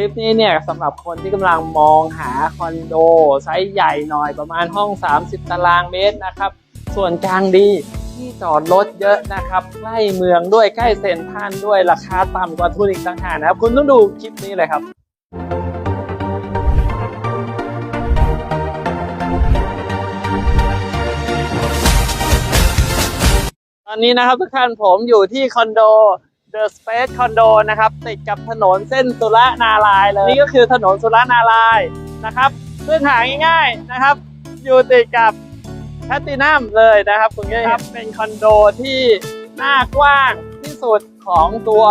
ลิปนี้เนี่ยสำหรับคนที่กำลังมองหาคอนโดไซส์ใหญ่หน่อยประมาณห้อง 30 ตารางเมตรนะครับ ส่วนกลางดีที่จอดรถเยอะนะครับใกล้เมืองด้วยใกล้เซ็นทรัลด้วยราคาต่ำกว่าทุนอีกต่างหากนะครับ คุณต้องดูคลิปนี้เลยครับตอนนี้นะครับทุกท่านผมอยู่ที่คอนโด The Space Condo นะครับติดกับถนนเส้นสุรนารายเลย นี่ก็คือถนนสุรนารายนะครับเส้นทางง่ายๆนะครับ อยู่ติดกับแพตตินัมเลยนะครับคุณเก้ครับเป็นคอนโดที่หน้ากว้างที่สุดของตัว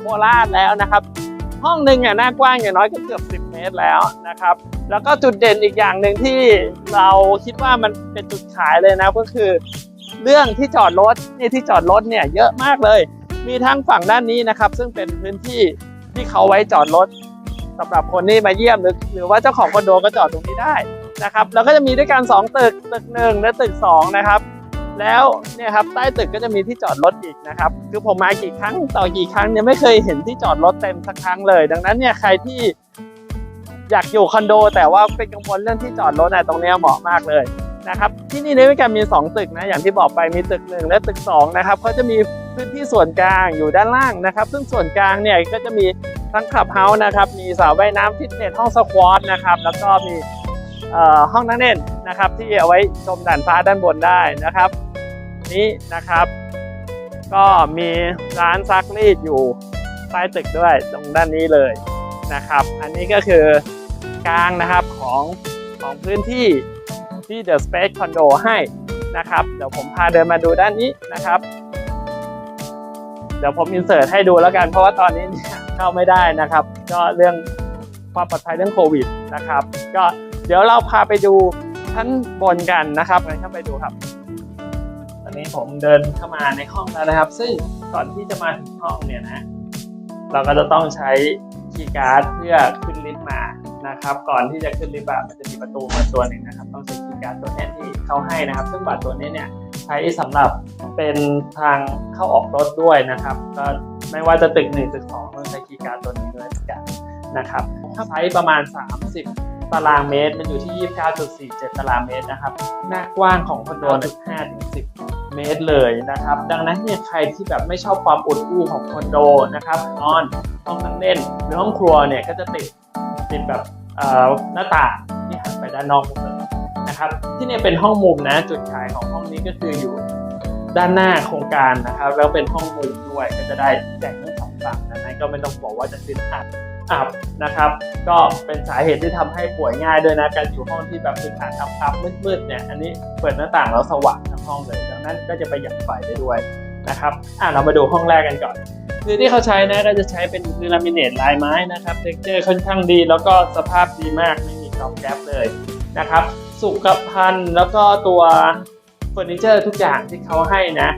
โคราชแล้วนะครับ ห้องหนึ่งอะหน้ากว้างอย่างน้อยก็เกือบ 10 เมตรแล้วนะครับ แล้วก็จุดเด่นอีกอย่างหนึ่งที่เราคิดว่ามันเป็นจุดขายเลยนะก็คือ เรื่องที่จอดรถนี่ที่จอดรถเนี่ยเยอะมากเลย มีทั้งฝั่งด้านนี้นะครับ ซึ่งเป็นพื้นที่ที่เขาไว้จอดรถสำหรับคนที่มาเยี่ยมหรือหรือว่าเจ้าของคอนโดก็จอดตรงนี้ได้นะครับแล้วก็จะมีด้วยกันสองตึกตึกหนึ่งและตึกสองนะครับแล้วเนี่ยครับใต้ตึกก็จะมีที่จอดรถอีกนะครับ คือผมมากี่ครั้งต่อกี่ครั้งเนี่ยไม่เคยเห็นที่จอดรถเต็มสักครั้งเลย ดังนั้นเนี่ยใครที่อยากอยู่คอนโด แต่ว่าเป็นกังวลเรื่องที่จอดรถนะตรงนี้เหมาะมากเลยนะครับที่นี่ด้วยกันมี 2 ตึกนะอย่างที่บอกไปมีตึก1และตึก2นะครับเขาจะมี พื้นที่ส่วนกลางอยู่ด้านล่างนะครับ ซึ่งส่วนกลางเนี่ยก็จะมีทั้งคลับเฮาส์นะครับมีสระว่ายน้ำฟิตเนสห้องสควอตนะครับแล้วก็มีห้องนั่งเล่นนะครับ ที่เอาไว้ชมด่านฟ้าด้านบนได้นะครับ นี้นะครับ ก็มีร้านซักรีดอยู่ใต้ตึกด้วยตรงด้านนี้เลยนะครับ อันนี้ก็คือกลางนะครับของของพื้นที่ที่ The Space Condo ให้นะครับ เดี๋ยวผมพาเดินมาดูด้านนี้นะครับ เดี๋ยวผมอินเสิร์ตให้ดูแล้วกัน เพราะว่าตอนนี้เข้าไม่ได้นะครับ ก็เรื่องความปลอดภัยเรื่องโควิดนะครับ ก็เดี๋ยวเราพาไปดูชั้นบนกันนะครับงั้นเข้าไปดูครับ ตอนนี้ผมเดินเข้ามาในห้องแล้วนะครับ ซึ่งก่อนที่จะมาถึงห้องเนี่ยนะ เราก็จะต้องใช้คีย์การ์ดเพื่อขึ้นลิฟต์มา นะครับ ก่อนที่จะขึ้นลิฟต์อะมันจะมีประตูมาตัวหนึ่งนะครับ ต้องใช้คีย์การ์ดตัวเนี้ยที่เขาให้นะครับ ซึ่งบัตรตัวนี้เนี่ยใช้สำหรับเป็นทางเข้าออกรถด้วยนะครับ ก็ไม่ว่าจะตึกหนึ่งตึกสองต้องใช้คีย์การ์ดตัวนี้ด้วยเหมือนกันนะครับใช้ประมาณ 30 ตารางเมตร มันอยู่ที่ 29.47 ตารางเมตรนะครับ หน้ากว้างของคอนโดถึง5ถึง10 เมตรเลยนะครับ ดังนั้นเนี่ยใครที่แบบไม่ชอบความอุดอู้ของคอนโดนะครับนอนห้องนั่งเล่นหรือห้องครัวเนี่ยก็จะติดติดแบบเอ่อ หน้าต่างที่หันไปด้านนอกหมดเลยนะครับ ที่นี่เป็นห้องมุมนะจุดขายของห้องนี้ก็คืออยู่ด้านหน้าโครงการนะครับ แล้วเป็นห้องมุมด้วยก็จะได้แจ้งทั้งสองฝั่งนั้นก็ไม่ต้องบอกว่าจะติดอัดอับนะครับ ก็เป็นสาเหตุที่ทำให้ป่วยง่ายด้วยนะการอยู่ห้องที่แบบตึกอัดอับๆมืดๆเนี่ยอันนี้เปิดหน้าต่างแล้วสว่างทั้งห้องเลย ดังนั้นก็จะประหยัดไฟได้ด้วย นะครับอะเรามาดูห้องแรกกันก่อนคือที่เขาใช้นะก็จะใช้เป็นคือลามิเนตลายไม้นะครับเท็กเจอร์ค่อนข้างดี แล้วก็สภาพดีมากไม่มีกรอบแก๊บเลยนะครับ สุขภัณฑ์แล้วก็ตัวเฟอร์นิเจอร์ทุกอย่างที่เขาให้นะ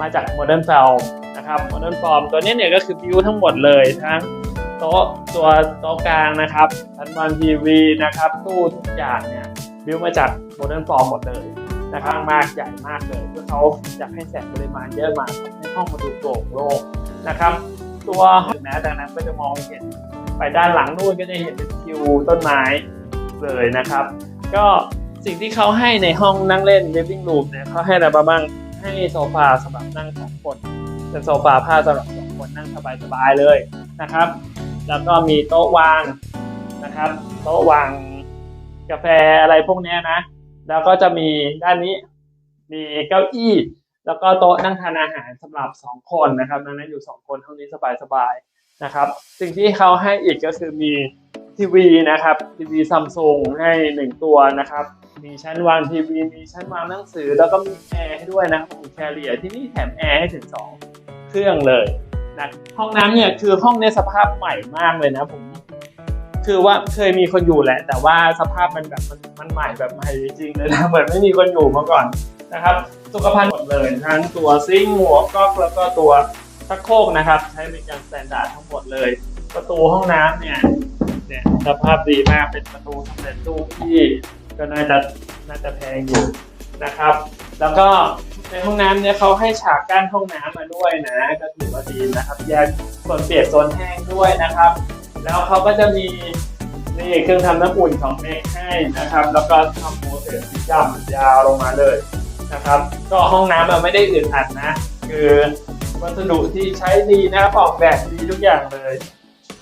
มาจากโมเดิร์นฟอร์มนะครับโมเดิร์นฟอร์มตัวนี้เนี่ยก็คือบิวทั้งหมดเลยทั้งโต๊ะตัวโต๊ะกลางนะครับชั้นวางทีวีนะครับตู้ทุกอย่างเนี่ยบิวมาจากโมเดิร์นฟอร์มหมดเลย นะครับมากใหญ่มากเลยเพื่อเขาอยากให้แสงปริมาณเยอะมาให้ห้องมาดูโปร่งโล่งนะครับ ตัวห้องนะดังนั้นก็จะมองเห็นไปด้านหลังนู่นก็จะเห็นเป็นทิวต้นไม้เลยนะครับ ก็สิ่งที่เขาให้ในห้องนั่งเล่น living room เนี่ยเขาให้อะไรบ้างให้โซฟาสำหรับนั่งสองคนเป็นโซฟาผ้าสำหรับสองคนนั่งสบายๆเลยนะครับ แล้วก็มีโต๊ะวางนะครับ โต๊ะวางกาแฟอะไรพวกนี้นะ แล้วก็จะมีด้านนี้มีเก้าอี้ แล้วก็โต๊ะนั่งทานอาหารสำหรับ 2 คนนะครับดังนั้นอยู่ 2 คนเท่านี้สบายๆนะครับ สิ่งที่เขาให้อีกก็คือมีทีวีนะครับทีวีซัมซุงให้ 1 ตัวนะครับ มีชั้นวางทีวีมีชั้นวางหนังสือ แล้วก็มีแอร์ให้ด้วยนะครับมีแคเรียที่นี่แถมแอร์ให้ถึง 2 เครื่องเลยนะห้องน้ำเนี่ยคือห้องในสภาพใหม่มากเลยนะผม คือว่าเคยมีคนอยู่แหละ แต่ว่าสภาพมันแบบมันมันใหม่แบบใหม่จริงๆเลยนะเหมือนไม่มีคนอยู่มาก่อนนะครับสุขภัณฑ์หมดเลยทั้งตัวซิงหัวก๊อกแล้วก็ตัวชักโครกนะครับ ใช้เป็นการสแตนดาร์ดทั้งหมดเลย ประตูห้องน้ำเนี่ยเนี่ยสภาพดีมากเป็นประตูสำเร็จรูปที่ก็น่าจะน่าจะแพงอยู่นะครับ แล้วก็ในห้องน้ำเนี่ยเขาให้ฉากกั้นห้องน้ำมาด้วยนะ ก็ถือว่าดีนะครับแยกส่วนเปียกโซนแห้งด้วยนะครับ แล้วเขาก็จะมีนี่เครื่องทำน้ำอุ่นของเมกให้นะครับ แล้วก็ทำโมเสสสีดำยาวลงมาเลยนะครับ ก็ห้องน้ำมันไม่ได้อึดอัดนะ คือวัสดุที่ใช้ดีนะครับออกแบบดีทุกอย่างเลย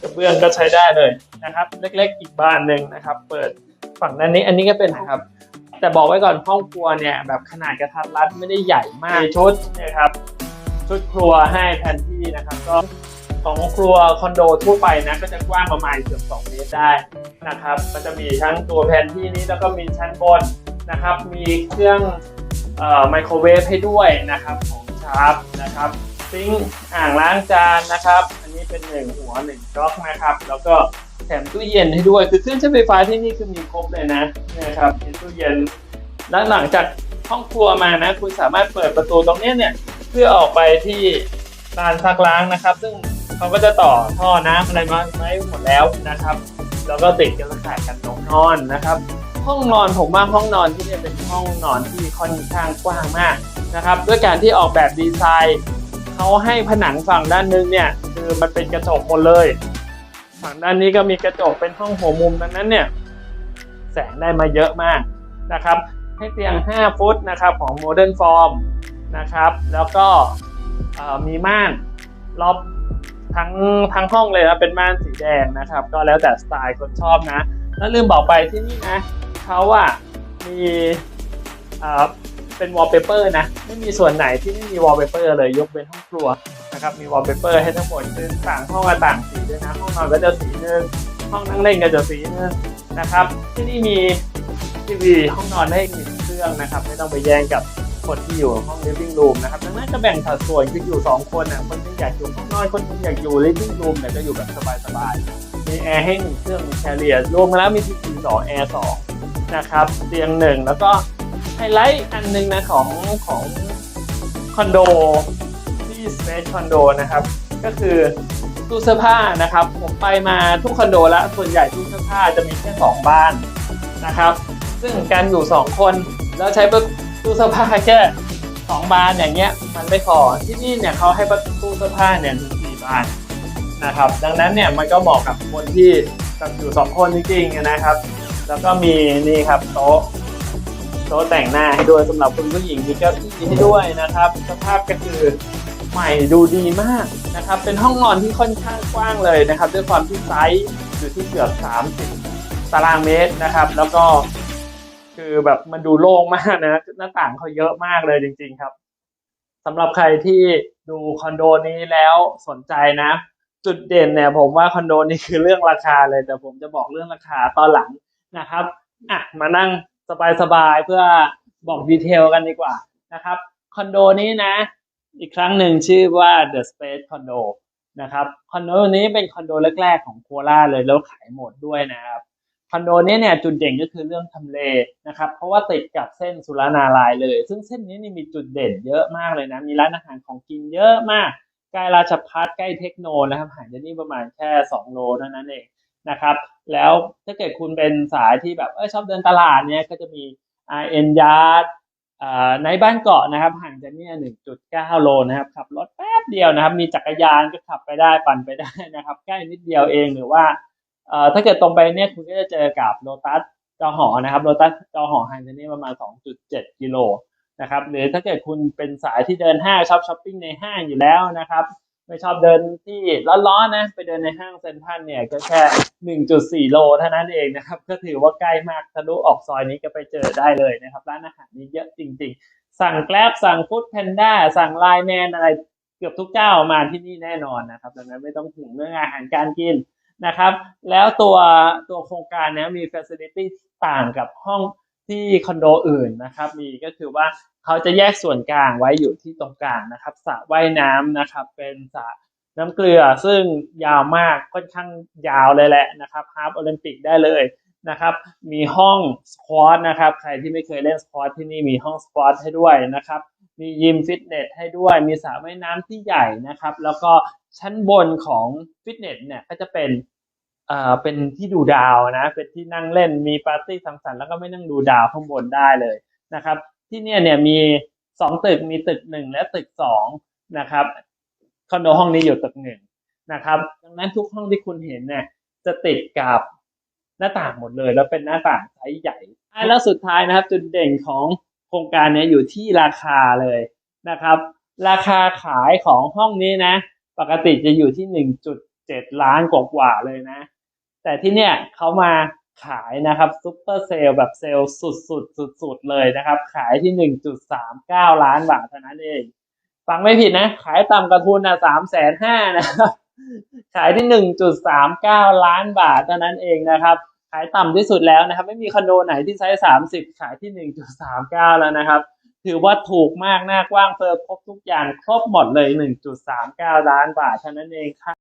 กระเบื้องก็ใช้ได้เลยนะครับ เล็กๆอีกบ้านหนึ่งนะครับ เปิดฝั่งด้านนี้อันนี้ก็เป็นนะครับ แต่บอกไว้ก่อนห้องครัวเนี่ยแบบขนาดกระทัดรัดไม่ได้ใหญ่มากมีชุดเนะครับชุดครัวให้แทนที่นะครับก็ ของครัวคอนโดทั่วไปนะก็จะกว้างประมาณเกือบ2เมตรได้นะครับก็จะมีทั้งตัวแผนที่นี้แล้วก็มีชั้นบนนะครับ มีเครื่องไมโครเวฟให้ด้วยนะครับของชาร์ปนะครับซิงอ่างล้างจานนะครับ อันนี้เป็นหนึ่งหัวหนึ่งก๊อกนะครับ แล้วก็แถมตู้เย็นให้ด้วย คือเครื่องใช้ไฟฟ้าที่นี่คือมีครบเลยนะนะครับมีตู้เย็นแล้วหลังจากห้องครัวมานะ คุณสามารถเปิดประตูตรงนี้เนี่ยเพื่อออกไปที่ลานซักล้างนะครับ ซึ่ง เขาก็จะต่อท่อน้ำอะไรมาไว้หมดแล้วนะครับ แล้วก็ติดกันขาดกันตรงนอนนะครับ ห้องนอนผมว่าห้องนอนที่นี่เป็นห้องนอนที่ค่อนข้างกว้างมากนะครับ ด้วยการที่ออกแบบดีไซน์เขาให้ผนังฝั่งด้านนึงเนี่ยคือมันเป็นกระจกหมดเลย ฝั่งด้านนี้ก็มีกระจกเป็นห้องหัวมุมดังนั้นเนี่ยแสงได้มาเยอะมากนะครับ ให้เตียง 5 ฟุตนะครับของ Modern Form นะครับ แล้วก็มีม่านรอบ ทั้งทั้งห้องเลยนะเป็นม่านสีแดงนะครับ ก็แล้วแต่สไตล์คนชอบนะ แล้วลืมบอกไปที่นี่นะเขาอะมีเอ่อเป็นวอลเปเปอร์นะไม่มีส่วนไหนที่ไม่มีวอลเปเปอร์เลยยกเว้นห้องครัวนะครับมีวอลเปเปอร์ให้ทั้งหมดคือต่างห้องก็ต่างสีด้วยนะห้องนอนก็จะสีนึงห้องนั่งเล่นก็จะสีนึงนะครับ ที่นี่มีทีวีห้องนอนได้หนึ่งเครื่องนะครับ ไม่ต้องไปแย่งกับ คนที่อยู่ห้อง living room นะครับดังนั้นจะแบ่งสัดส่วนคืออยู่ 2 คนนะคนหนึงอยากอยู่ห้องนอนคนหนึงอยากอยู่ living room แต่ก็อยู่แบบสบายๆมีแอร์ให้หนึ่งเครื่องมีแคเรียรวมแล้วมีทีวีสองแอร์สองนะครับเตียงหนึ่งแล้วก็ไฮไลท์อันหนึงนะของของคอนโดที่ Space Condo นะครับ ก็คือตู้เสื้อผ้านะครับ ผมไปมาทุกคอนโดแล้วส่วนใหญ่ตู้เสื้อผ้าจะมีแค่สองบ้านนะครับ ซึ่งการอยู่ 2 คนแล้วใช้ประ ตู้เสื้อผ้าแค่สองบานอย่างเงี้ยมันไม่พอที่นี่เนี่ยเขาให้ประตูเสื้อผ้าเนี่ยถึงสี่บานนะครับ ดังนั้นเนี่ยมันก็เหมาะกับคนที่แบบอยู่สองคนจริงๆนะครับ แล้วก็มีนี่ครับโต๊ะโต๊ะแต่งหน้าให้ด้วยสำหรับคุณผู้หญิงมีเก้าอี้ให้ด้วยนะครับ สภาพก็คือใหม่ดูดีมากนะครับ เป็นห้องนอนที่ค่อนข้างกว้างเลยนะครับ ด้วยความที่ไซส์อยู่ที่เกือบ 30 ตารางเมตรนะครับ แล้วก็ คือแบบมันดูโล่งมากนะ หน้าต่างเขาเยอะมากเลยจริง ๆ ครับสำหรับใครที่ดูคอนโดนี้แล้วสนใจนะ จุดเด่นเนี่ยผมว่าคอนโดนี้คือเรื่องราคาเลย แต่ผมจะบอกเรื่องราคาตอนหลังนะครับอะมานั่งสบายๆเพื่อบอกดีเทลกันดีกว่านะครับคอนโดนี้นะ อีกครั้งหนึ่งชื่อว่า The Space Condo นะครับคอนโดนี้เป็นคอนโดแรกๆของโคราชเลยแล้วขายหมดด้วยนะครับ อนโดนี้เนี่ยจุดเด่นก็คือเรื่องทำเลนะครับ เพราะว่าติดกับเส้นสุรานารายเลย ซึ่งเส้นนี้นี่มีจุดเด่นเยอะมากเลยนะ มีร้านอาหารของกินเยอะมาก ใกล้ราชพัฒใกล้เทคโนนะครับห่างจากนี่ประมาณแค่ 2 โลเท่านั้นเองนะครับ แล้วถ้าเกิดคุณเป็นสายที่แบบเออชอบเดินตลาดเนี่ยก็จะมี RN Yard อ่าในบ้านเกาะนะครับ ห่างจากนี่ย1.9 โลนะครับขับรถแป๊บเดียวนะครับ มีจักรยานก็ขับไปได้ปั่นไปได้นะครับ ใกล้นิดเดียวเองหรือว่า ถ้าเกิดตรงไปเนี่ยคุณก็จะเจอกับโ o ตัสจอหอนะครับโ o ตัสจอหอห่างจากนี่ประมาณ 2.7 กิโลนะครับหรือถ้าเกิดคุณเป็นสายที่เดินห้างชอบช้อปปิ้งในห้างอยู่แล้วนะครับไม่ชอบเดินที่ร้อนๆนะไปเดินในห้างเซ็นทรัลเนี่ยก็แค่ 1.4 โลเท่านั้นเองนะครับ ก็ถือว่าใกล้มากทะลุออกซอยนี้ก็ไปเจอได้เลยนะครับ ร้านอาหารนี้เยอะจริง ๆ สั่งแกร็บสั่งฟู้ดแพนด้าสั่งไลน์แมนอะไรเกือบทุกเจ้ามาที่นี่แน่นอนนะครับดังนั้นไม่ต้องห่วงเรื่องอาหารการกิน นะครับ แล้วตัวตัวโครงการเนี้ยมี facility ต่างกับห้องที่คอนโดอื่นนะครับ มีก็คือว่าเขาจะแยกส่วนกลางไว้อยู่ที่ตรงกลางนะครับสระว่ายน้ำนะครับ เป็นสระน้ำเกลือซึ่งยาวมากค่อนข้างยาวเลยแหละนะครับฮาร์ปโอลิมปิกได้เลยนะครับ มีห้องสควอตนะครับ ใครที่ไม่เคยเล่นสควอตที่นี่มีห้องสควอตให้ด้วยนะครับ มียิมฟิตเนสให้ด้วย มีสระว่ายน้ำที่ใหญ่นะครับ แล้วก็ ชั้นบนของฟิตเนสเนี่ยก็จะเป็นเอ่อเป็นที่ดูดาวนะ เป็นที่นั่งเล่นมีปาร์ตี้สังสรรค์แล้วก็ไม่นั่งดูดาวข้างบนได้เลยนะครับ ที่เนี่ยเนี่ยมีสองตึกมีตึกหนึ่งและตึกสองนะครับคอนโดห้องนี้อยู่ตึกหนึ่งนะครับ ดังนั้นทุกห้องที่คุณเห็นเนี่ยจะติดกับหน้าต่างหมดเลย แล้วเป็นหน้าต่างไซส์ใหญ่แล้วสุดท้ายนะครับ จุดเด่นของโครงการนี้อยู่ที่ราคาเลยนะครับ ราคาขายของห้องนี้นะ ปกติจะอยู่ที่หนึ่งจุดเจ็ดล้านกว่าๆเลยนะ แต่ที่เนี่ยเขามาขายนะครับซุปเปอร์เซลแบบเซลล์สุดๆสุดเลยนะครับ ขายที่หนึ่งจุดสามเก้าล้านบาทเท่านั้นเอง ฟังไม่ผิดนะ ขายต่ำกระทุนนะสามแสนห้านะครับขายที่หนึ่งจุดสามเก้าล้านบาทเท่านั้นเองนะครับ ขายต่ำที่สุดแล้วนะครับ ไม่มีคอนโดไหนที่ไซส์สามสิบขายที่หนึ่งจุดสามเก้าแล้วนะครับ ถือว่าถูกมากหน้ากว้างเฟิร์ครบทุกอย่าง ครบหมดเลยหนึ่งจุดสามเก้าล้านบาทเท่านั้นเองค่ะ